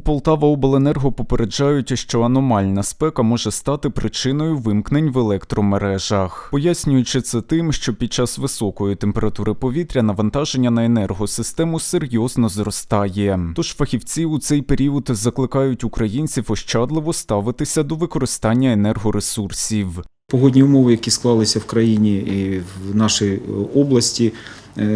У Полтава Обленерго попереджають, що аномальна спека може стати причиною вимкнень в електромережах, пояснюючи це тим, що під час високої температури повітря навантаження на енергосистему серйозно зростає. Тож фахівці у цей період закликають українців ощадливо ставитися до використання енергоресурсів. Погодні умови, які склалися в країні і в нашій е, області,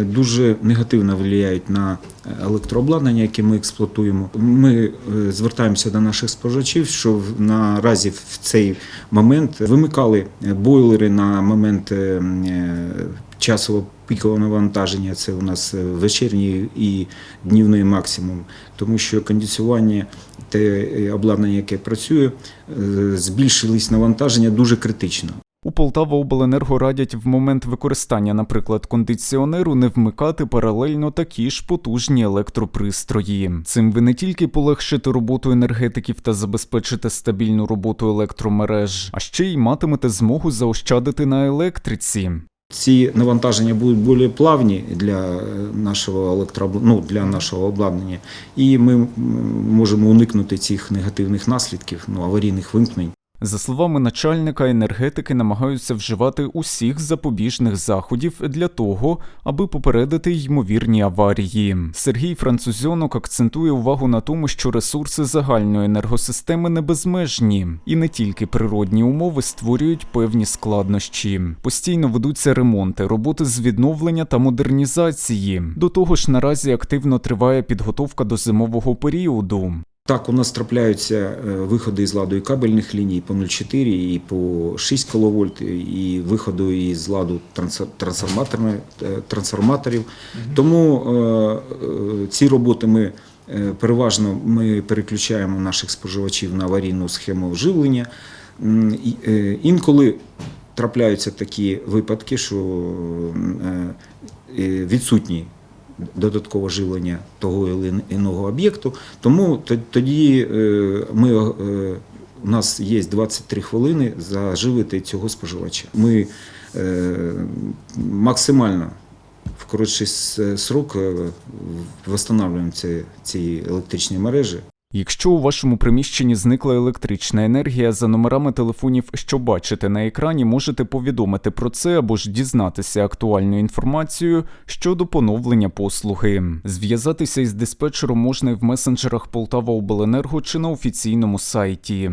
дуже негативно впливають на електрообладнання, яке ми експлуатуємо. Ми е, звертаємося до наших споживачів, що наразі в цей момент вимикали бойлери на момент е, е, часового пікового навантаження. Це у нас е, вечірній і днівний максимум, тому що кондиціювання те е, обладнання, яке працює, е, збільшились навантаження дуже критично. У Полтава Обленерго радять в момент використання, наприклад, кондиціонеру не вмикати паралельно такі ж потужні електропристрої. Цим ви не тільки полегшите роботу енергетиків та забезпечите стабільну роботу електромереж, а ще й матимете змогу заощадити на електриці. Ці навантаження будуть більш плавні для е, нашого електрообла- ну, для нашого обладнання, і ми можемо уникнути цих негативних наслідків, ну, аварійних вимкнень. За словами начальника, енергетики намагаються вживати усіх запобіжних заходів для того, аби попередити ймовірні аварії. Сергій Французьонок акцентує увагу на тому, що ресурси загальної енергосистеми не безмежні, і не тільки природні умови створюють певні складнощі. Постійно ведуться ремонти, роботи з відновлення та модернізації. До того ж, наразі активно триває підготовка до зимового періоду. Так, у нас трапляються е, виходи із ладу і кабельних ліній по 0,4 і по 6 кВт, і виходу із ладу е, трансформаторів. Тому е, ці роботи ми переважно ми переключаємо наших споживачів на аварійну схему вживлення. Інколи трапляються такі випадки, що відсутні додаткове живлення того іного об'єкту. Тому тоді е, ми, е, у нас є 23 хвилини заживити цього споживача. Ми е, максимально в коротший срок встановлюємо ці, ці електричні мережі. Якщо у вашому приміщенні зникла електрична енергія, за номерами телефонів, що бачите на екрані, можете повідомити про це або ж дізнатися актуальну інформацію щодо поновлення послуги. Зв'язатися із диспетчером можна і в месенджерах Полтава Обленерго чи на офіційному сайті.